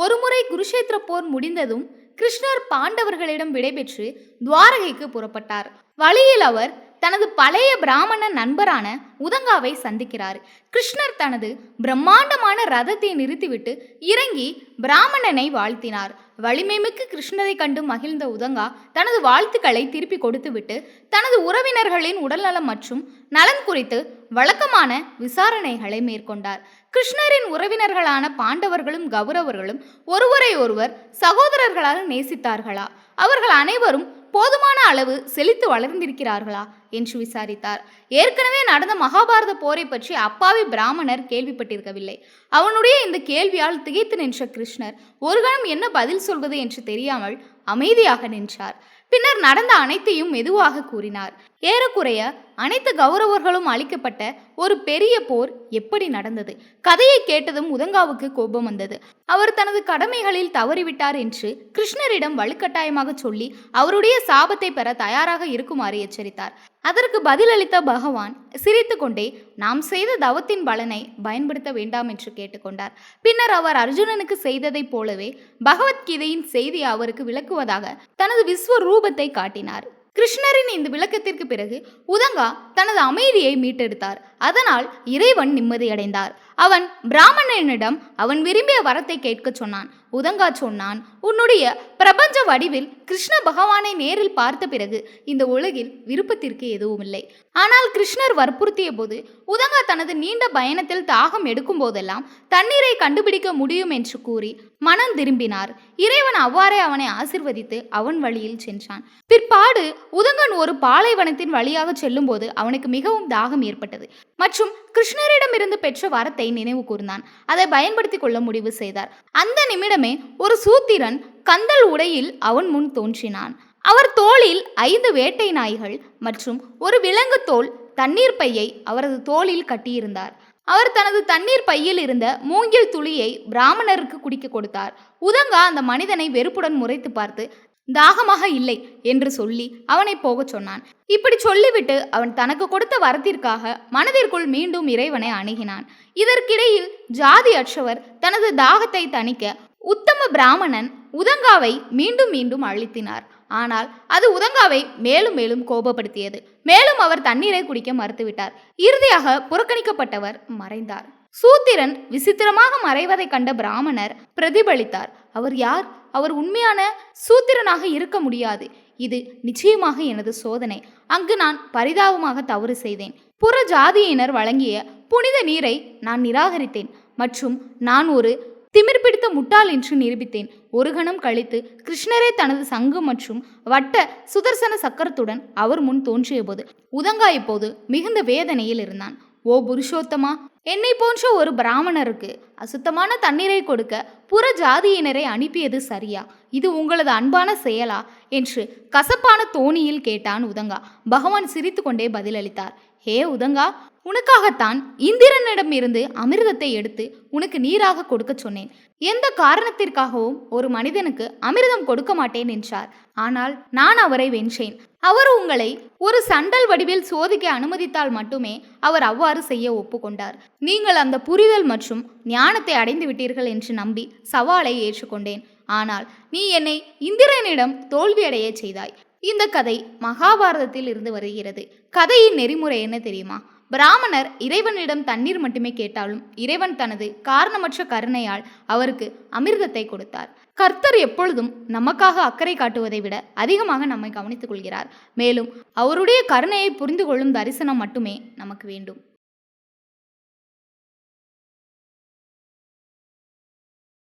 ஒருமுறை குருஷேத்திர போர் முடிந்ததும் கிருஷ்ணர் பாண்டவர்களிடம் விடைபெற்று துவாரகைக்கு புறப்பட்டார். வழியில் அவர் தனது பழைய பிராமண நண்பரான உதங்காவை சந்திக்கிறார். கிருஷ்ணர் தனது பிரம்மாண்டமான ரதத்தை நிறுத்திவிட்டு இறங்கி பிராமணனை வாழ்த்தினார். வலிமைமிக்க கிருஷ்ணரை கண்டு மகிழ்ந்த உதங்கா தனது வாழ்த்துக்களை திருப்பி கொடுத்துவிட்டு தனது உறவினர்களின் உடல்நலம் மற்றும் நலன் குறித்து வழக்கமான விசாரணைகளை மேற்கொண்டார். கிருஷ்ணரின் உறவினர்களான பாண்டவர்களும் கௌரவர்களும் ஒருவரை ஒருவர் சகோதரர்களால் நேசித்தார்களா? அவர்கள் அனைவரும் போதுமான அளவு செழித்து வளர்ந்திருக்கிறார்களா? என்று விசாரித்தார். ஏற்கனவே நடந்த மகாபாரத போரை பற்றி அப்பாவி பிராமணர் கேள்விப்பட்டிருக்கவில்லை. அவனுடைய இந்த கேள்வியால் திகைத்து நின்ற கிருஷ்ணர் ஒரு கணம் என்ன பதில் சொல்வது என்று தெரியாமல் அமைதியாக நின்றார். பின்னர் நடந்த அனைத்தையும் மெதுவாக கூறினார். ஏறக்குறைய அனைத்து கௌரவர்களும் அளிக்கப்பட்ட ஒரு பெரிய போர் எப்படி நடந்தது? கதையை கேட்டதும் உதங்காவுக்கு கோபம் வந்தது. அவர் தனது கடமைகளில் தவறிவிட்டார் என்று கிருஷ்ணரிடம் வலுக்கட்டாயமாக சொல்லி அவருடைய சாபத்தை பெற தயாராக இருக்குமாறு எச்சரித்தார். அதற்கு பதிலளித்த பகவான் சிரித்துக்கொண்டே நாம் செய்த தவத்தின் பலனை பயன்படுத்த வேண்டாம் என்று கேட்டுக்கொண்டார். பின்னர் அவர் அர்ஜுனனுக்கு செய்ததைப் போலவே பகவத்கீதையின் செய்தியை அவருக்கு விளக்குவதாக தனது விஸ்வ ரூபத்தை காட்டினார். கிருஷ்ணரின் இந்த விளக்கத்திற்கு பிறகு உதங்கா தனது அமைதியை மீட்டெடுத்தார். அதனால் இறைவன் நிம்மதியடைந்தார். அவன் பிராமணனிடம் அவன் விரும்பிய வரத்தை கேட்கச் சொன்னான். உதங்கா சொன்னான் உன்னுடைய பிரபஞ்ச வடிவில் கிருஷ்ண பகவானை நேரில் பார்த்த பிறகு இந்த உலகில் விருப்பத்திற்கு எதுவும் இல்லை ஆனால் கிருஷ்ணர் வற்புறுத்திய போது உதங்கா தனது நீண்ட பயணத்தில் தாகம் எடுக்கும் போதெல்லாம் தண்ணீரை கண்டுபிடிக்க முடியும் என்று கூறி மனம் திரும்பினார். இறைவன் அவ்வாறே அவனை ஆசிர்வதித்து அவன் வழியில் சென்றான். பிற்பாடு உதங்கன் ஒரு பாலைவனத்தின் வழியாக செல்லும்போது அவனுக்கு மிகவும் தாகம் ஏற்பட்டது. மற்றும் கிருஷ்ணரிடமிருந்து பெற்ற வரத்தை நினைவு கூர்ந்தான். அதை பயன்படுத்தி கொள்ள முடிவு செய்தார். அந்த நிமிடமே ஒரு சூத்திரன் கந்தல் உடையில் அவன் முன் தோன்றினான். அவர் தோளில் ஐந்து வேட்டை நாய்கள் மற்றும் ஒரு விலங்கு தோல் தண்ணீர் பையை அவரது தோளில் கட்டியிருந்தார். அவர் தனது தண்ணீர் பையில் இருந்த மூங்கில் துளியை பிராமணருக்கு குடிக்க கொடுத்தார். உதங்கா அந்த மனிதனை வெறுப்புடன் முறைத்து பார்த்து தாகமாக இல்லை என்று சொல்லி அவனை போகச் சொன்னான். இப்படி சொல்லிவிட்டு அவன் தனக்கு கொடுத்த வரத்திற்காக மனதிற்குள் மீண்டும் இறைவனை அணுகினான். இதற்கிடையில் ஜாதி அற்றவர் தனது தாகத்தை தணிக்க உத்தம பிராமணன் உதங்காவை மீண்டும் மீண்டும் அழுத்தினார். ஆனால் அது உதங்காவை மேலும் மேலும் கோபப்படுத்தியது. மேலும் அவர் தண்ணீரை குடிக்க மறுத்துவிட்டார். இறுதியாக புறக்கணிக்கப்பட்டவர் மறைந்தார். சூத்திரன் விசித்திரமாக மறைவதைக் கண்ட பிராமணர் பிரதிபலித்தார். அவர் யார்? அவர் உண்மையான சூத்திரனாக இருக்க முடியாது. இது நிச்சயமாக எனது சோதனை. அங்கு நான் பரிதாபமாக தவறு செய்தேன். புற ஜாதியினர் வழங்கிய புனித நீரை நான் நிராகரித்தேன். மற்றும் நான் ஒரு திமிர் பிடித்த முட்டாள் என்று நிரூபித்தேன். ஒரு கணம் கழித்து கிருஷ்ணரே தனது சங்கு மற்றும் வட்ட சுதர்சன சக்கரத்துடன் அவர் முன் தோன்றியபோது உதங்கா இப்போது மிகுந்த வேதனையில் இருந்தான். ஓ புருஷோத்தமா என்னை போன்ற ஒரு பிராமணருக்கு அசுத்தமான தண்ணீரை கொடுக்க புற ஜாதியினரை அனுப்பியது சரியா? இது உங்களது அன்பான செயலா? என்று கசப்பான தோணியில் கேட்டான் உதங்கா. பகவான் சிரித்துக்கொண்டே பதிலளித்தார். ஹே உதங்கா உனக்காகத்தான் இந்திரனிடம் இருந்து அமிர்தத்தை எடுத்து உனக்கு நீராக கொடுக்க சொன்னேன். எந்த காரணத்திற்காகவும் ஒரு மனிதனுக்கு அமிர்தம் கொடுக்க மாட்டேன் என்றார். ஆனால் நான் அவரை வென்றேன். அவர் உங்களை ஒரு சண்டல் வடிவில் சோதிக்க அனுமதித்தால் மட்டுமே அவர் அவ்வாறு செய்ய ஒப்புக்கொண்டார் நீங்கள் அந்த புரிதல் மற்றும் ஞானத்தை அடைந்து விட்டீர்கள் என்று நம்பி சவாலை ஏற்றுக்கொண்டேன். ஆனால் நீ என்னை இந்திரனிடம் தோல்வியடைய செய்தாய். இந்த கதை மகாபாரதத்தில் இருந்து வருகிறது. கதையின் நெறிமுறை என்ன தெரியுமா? பிராமணர் இறைவனிடம் தண்ணீர் மட்டுமே கேட்டாலும் இறைவன் தனது காரணமற்ற கருணையால் அவருக்கு அமிர்தத்தை கொடுத்தார். கர்த்தர் எப்பொழுதும் நமக்காக அக்கறை காட்டுவதை விட அதிகமாக நம்மை கவனித்துக் கொள்கிறார். மேலும் அவருடைய கருணையை புரிந்து கொள்ளும் தரிசனம் மட்டுமே நமக்கு வேண்டும்.